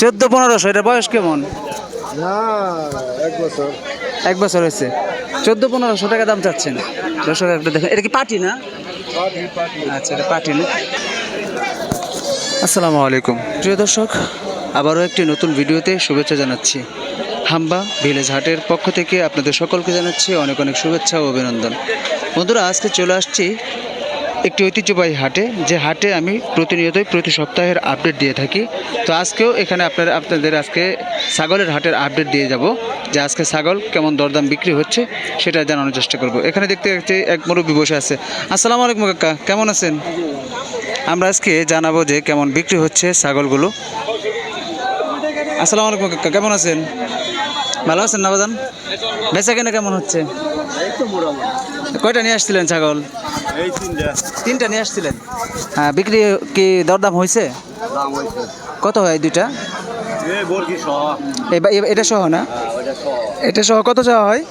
চোদ্দ পনেরোশো এটা বয়স কেমন? এক বছর। এক বছর হয়েছে। চোদ্দ পনেরোশো টাকা দাম চাচ্ছেন। দর্শক একটা দেখেন এটা কি পার্টি না? আচ্ছা এটা পার্টি না। আসসালামু আলাইকুম। প্রিয় দর্শক আবারও একটি নতুন ভিডিওতে শুভেচ্ছা জানাচ্ছি। হাম্বা ভিলেজ হাটের পক্ষ থেকে আপনাদের সকলকে জানাচ্ছি অনেক অনেক শুভেচ্ছা ও অভিনন্দন। বন্ধুরা আজকে চলে আসছি একটি ঐতিহ্যবাহী হাটে, যে হাটে আমি প্রতিনিয়তই প্রতি সপ্তাহের আপডেট দিয়ে থাকি। তো আজকেও এখানে আপনার, আপনাদের আজকে ছাগলের হাটের আপডেট দিয়ে যাব, যে আজকে ছাগল কেমন দরদাম বিক্রি হচ্ছে, সেটা জানানোর চেষ্টা করব। এখানে দেখতে দেখতে এক মুরব্বী বসে আছে। আসসালামু আলাইকুম কাকা, কেমন আছেন? আমরা আজকে জানাব যে কেমন বিক্রি হচ্ছে ছাগলগুলো। আসসালামু আলাইকুম কাকা, কেমন আছেন? ভালো আছেন না বাজান? বেচা কেনা কেমন হচ্ছে? কয়টা নিয়ে আসছিলেন ছাগল? এই তিনটা। তিনটা নিয়ে আসছিলেন? হ্যাঁ বিক্রি কি দরদাম হয়েছে? দাম হয়েছে। কত হয় দুইটা? এই বা- এটা সহ না? এটা সহ কত চাওয়া হয়?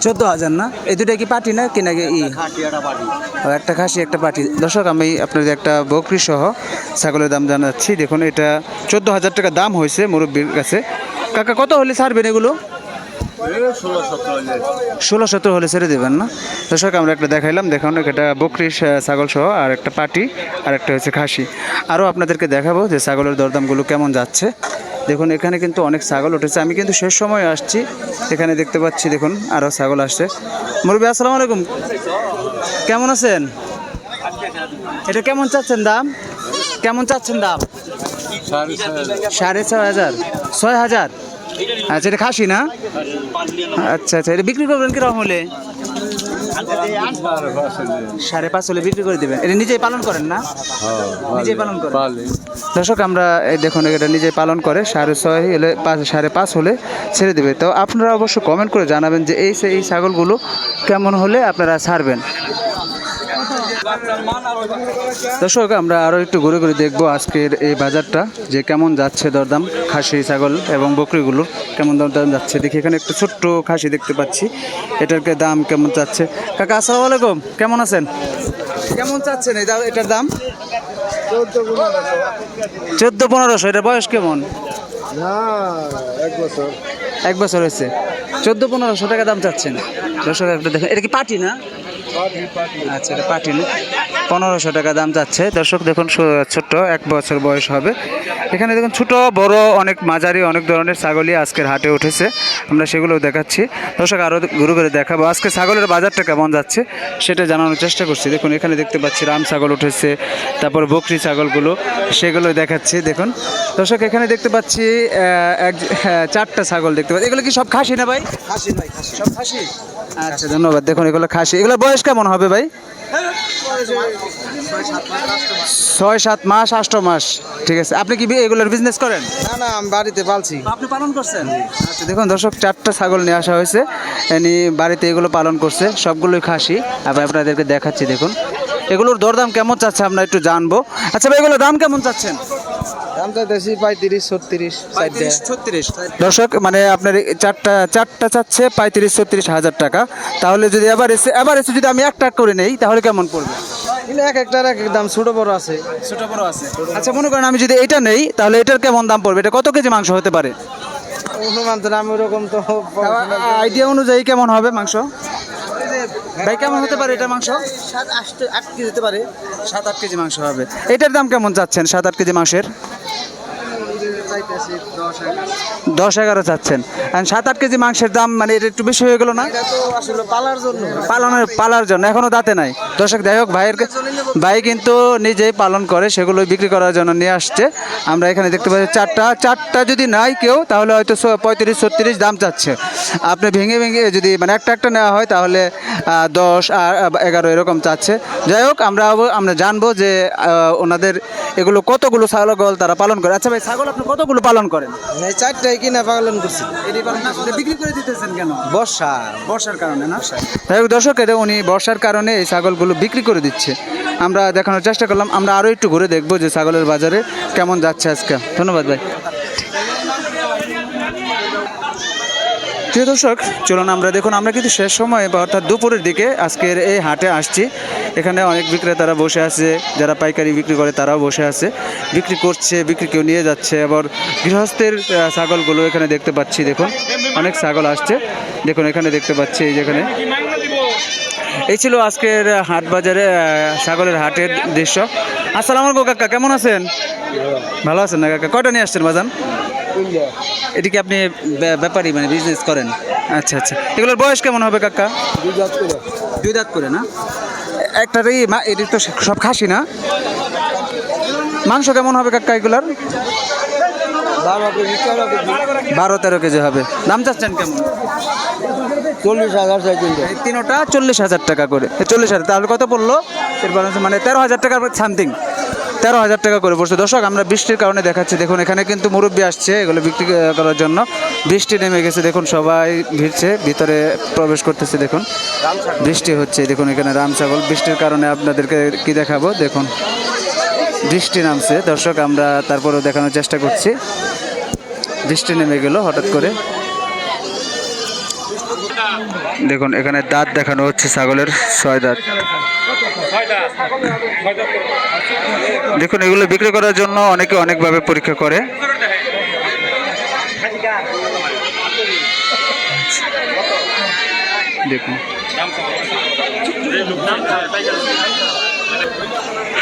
চোদ্দ হাজার না? এই দুটা কি পাটি না কি নাকি ই? একটা খাসি একটা পাটি দর্শক আমি আপনাদের একটা বকরি সহ ছাগলের দাম জানাচ্ছি। দেখুন এটা চোদ্দ হাজার টাকা দাম হয়েছে মুরব্বীর কাছে। কাকা কত হলে ছাড়বেন এগুলো? ষোলো সতেরো হলে ছেড়ে দেবেন না। দর্শক আমরা একটা দেখাইলাম। দেখুন একটা বকরি ছাগল সহ আর একটা পাটি আর একটা হচ্ছে খাসি। আরও আপনাদেরকে দেখাবো যে ছাগলের দরদামগুলো কেমন যাচ্ছে। দেখুন এখানে কিন্তু অনেক ছাগল উঠেছে। আমি কিন্তু শেষ সময় আসছি। এখানে দেখতে পাচ্ছি দেখুন আরও ছাগল আসছে। মুরব্বী আসসালামু আলাইকুম। কেমন আছেন? এটা কেমন চাচ্ছেন দাম? কেমন চাচ্ছেন দাম? সাড়ে ছয় হাজার। ছয় হাজার। আচ্ছা এটা খাসি না? আচ্ছা আচ্ছা এটা বিক্রি করবেন কীরকম হলে? সাড়ে পাঁচ হলে বিক্রি করে দেবেন। এটা নিজেই পালন করেন না? নিজেই পালন করেন? দর্শক, আমরা এই দেখুন, এটা নিজেই পালন করে, সাড়ে ছয় হলে পাঁচ, সাড়ে পাঁচ হলে ছেড়ে দেবে। তো আপনারা অবশ্য কমেন্ট করে জানাবেন যে এই এই ছাগলগুলো কেমন হলে আপনারা ছাড়বেন। দর্শক আমরা আরও একটু ঘুরে ঘুরে দেখব আজকের এই বাজারটা যে কেমন যাচ্ছে দরদাম খাসি ছাগল এবং বকরিগুলো কেমন দরদাম যাচ্ছে। দেখি এখানে একটু ছোট্ট খাসি দেখতে পাচ্ছি এটার দাম কেমন যাচ্ছে? কাকা আসসালামু আলাইকুম কেমন আছেন? কেমন চাচ্ছেন এই এটার দাম? চোদ্দ পনেরোশো এটার বয়স কেমন? এক বছর। এক বছর হয়েছে। চোদ্দ পনেরোশো টাকা দাম চাচ্ছেন। দর্শক একটা দেখেন এটা কি না পাটি পাটি আচ্ছা এটা পাটি পনেরোশো টাকা দাম যাচ্ছে। দর্শক দেখুন ছোট্ট এক বছর বয়স হবে। এখানে দেখুন ছোট বড় অনেক মাঝারি অনেক ধরনের ছাগলই আজকের হাটে উঠেছে। আমরা সেগুলোও দেখাচ্ছি। দর্শক আরও ঘুরে ঘুরে দেখাবো। আজকে ছাগলের বাজারটা কেমন যাচ্ছে সেটা জানানোর চেষ্টা করছি। দেখুন এখানে দেখতে পাচ্ছি রাম ছাগল উঠেছে তারপর বকরি ছাগলগুলো সেগুলো দেখাচ্ছি। দেখুন দর্শক এখানে দেখতে পাচ্ছি এক হ্যাঁ, চারটা ছাগল দেখতে পাচ্ছি। এগুলো কি সব খাসি না ভাই? খাসি ভাই খাসি। সব খাসি? আচ্ছা ধন্যবাদ। দেখুন এগুলো খাসি। এগুলো বয়স কেমন হবে ভাই? ছয় সাত মাস আষ্ট মাস। ঠিক আছে। আপনি কি এগুলোর বিজনেস করেন? না না আমি বাড়িতে পালছি। আপনি পালন করছেন? আচ্ছা দেখুন দর্শক চারটা ছাগল নিয়ে আসা হয়েছে। এনি বাড়িতে এগুলো পালন করছে। সবগুলোই খাসি। আবার আপনাদেরকে দেখাচ্ছি দেখুন। এগুলোর দরদাম কেমন চাচ্ছে আমরা একটু জানব। আচ্ছা ভাই এগুলোর দাম কেমন চাচ্ছেন? দর্শক মানে আপনার চারটা চারটা চাচ্ছে পঁয়ত্রিশ ছত্রিশ হাজার টাকা। তাহলে যদি এবার এসে এবার এসে যদি আমি এক টাক করে নেই তাহলে কেমন পড়বে? কিন্তু এক একটার এক এক দাম ছোট বড় আছে। ছোট বড় আছে। আচ্ছা মনে করেন আমি যদি এটা নেই তাহলে এটার কেমন দাম পড়বে? এটা কত কেজি মাংস হতে পারে? অনুমান তো আমি ওরকম তো আইডিয়া অনুযায়ী কেমন হবে মাংস? ভাই কেমন হতে পারে এটা মাংস? সাত আট আট কেজি যেতে পারে। সাত আট কেজি মাংস হবে। এটার দাম কেমন চাচ্ছেন সাত আট কেজি মাংসের? দশ এগারো চাচ্ছেন। আর সাত আট কেজি মাংসের দাম মানে এটা একটু বেশি হয়ে গেল না? পালার জন্য। পালনের পালার জন্য এখনও দাঁতে নাই। দর্শক যাই হোক ভাইয়ের ভাই কিন্তু নিজেই পালন করে সেগুলো বিক্রি করার জন্য নিয়ে আসছে। আমরা এখানে দেখতে পাচ্ছি চারটা চারটা যদি নাই কেউ তাহলে হয়তো পঁয়ত্রিশ ছত্রিশ দাম চাচ্ছে। আপনি ভেঙে ভেঙে যদি মানে একটা একটা নেওয়া হয় তাহলে দশ আর এগারো এরকম চাচ্ছে। যাই হোক আমরা আমরা জানব যে ওনাদের এগুলো কতগুলো ছাগল তারা পালন করে। আচ্ছা ভাই ছাগল আপনি কতগুলো পালন করেন? চারটাই কিনা পালন করছি। বিক্রি করে দিতেছেন কেন? বর্ষা। বর্ষার কারণে না? যাই হোক দর্শক এটা উনি বর্ষার কারণে এই ছাগলগুলো বিক্রি করে দিচ্ছে। আমরা দেখানোর চেষ্টা করলাম আমরা আরও একটু ঘুরে দেখব যে ছাগলের বাজারে কেমন যাচ্ছে আজকে। ধন্যবাদ ভাই। প্রিয় দর্শক, চলুন আমরা দেখুন, আমরা কিন্তু শেষ সময়ে বা অর্থাৎ দুপুরের দিকে আজকের এই হাটে আসছি। এখানে অনেক বিক্রেতারা বসে আছে, যারা পাইকারি বিক্রি করে তারাও বসে আছে। বিক্রি করছে, বিক্রি কেউ নিয়ে যাচ্ছে, আবার গৃহস্থের ছাগলগুলো এখানে দেখতে পাচ্ছি, দেখুন। অনেক ছাগল আসছে। দেখুন, এখানে দেখতে পাচ্ছি, এই যেখানে এই ছিল আজকের হাট বাজারে ছাগলের হাটের দৃশ্য। আসসালামু আলাইকুম কাকা, কেমন আছেন? ভালো আছেন না কাকা? কয়টা নিয়ে আসছেন বাজান? এটি কি আপনি ব্যা- ব্যাপারী মানে বিজনেস করেন? আচ্ছা আচ্ছা। এগুলোর বয়স কেমন হবে কাকা? দুই দাঁত করে না? একটারই মা এটি তো সব খাসি না? মাংস কেমন হবে কাকা এগুলার? বারো তেরো কেজি হবে। দাম চাচ্ছেন কেমন? চল্লিশ হাজার তিনোটা চল্লিশ হাজার টাকা করে। চল্লিশ হাজার তাহলে কত পড়ল? মানে তেরো হাজার টাকা সামথিং তেরো হাজার টাকা করে পড়ছে। দর্শক, আমরা বৃষ্টির কারণে দেখাচ্ছি, দেখুন, এখানে কিন্তু মুরব্বী আসছে এগুলো বিক্রি করার জন্য। বৃষ্টি নেমে গেছে, দেখুন, সবাই ভিড়ছে, ভিতরে প্রবেশ করতেছে, দেখুন। বৃষ্টি হচ্ছে, দেখুন, এখানে রাম ছাগল। বৃষ্টির কারণে আপনাদেরকে কি দেখাবো? দেখুন, বৃষ্টি নামছে। দর্শক, আমরা তারপরেও দেখানোর চেষ্টা করছি। বৃষ্টি নেমে গেল হঠাৎ করে। দেখুন, এখানে দাঁত দেখানো হচ্ছে ছাগলের ছয় দাঁত। দেখুন, এগুলো বিক্রি করার জন্য অনেকে অনেকভাবে পরীক্ষা করে।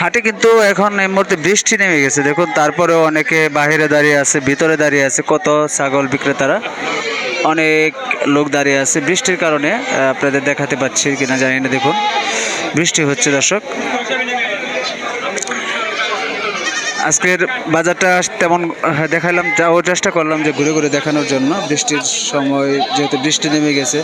হাটে কিন্তু এখন এই মুহূর্তে বৃষ্টি নেমে গেছে। দেখুন, তারপরেও অনেকে বাইরে দাঁড়িয়ে আছে, ভিতরে দাঁড়িয়ে আছে কত ছাগল বিক্রেতারা। অনেক লোক দাঁড়িয়ে আছে। বৃষ্টির কারণে আপনাদের দেখাতে পাচ্ছি কিনা জানি না, দেখুন। বৃষ্টি হচ্ছে, দর্শক। আজকের বাজারটা তেমন দেখালাম যাও চেষ্টা করলাম যে ঘুরে ঘুরে দেখানোর জন্য। বৃষ্টির সময় যেহেতু বৃষ্টি নেমে গেছে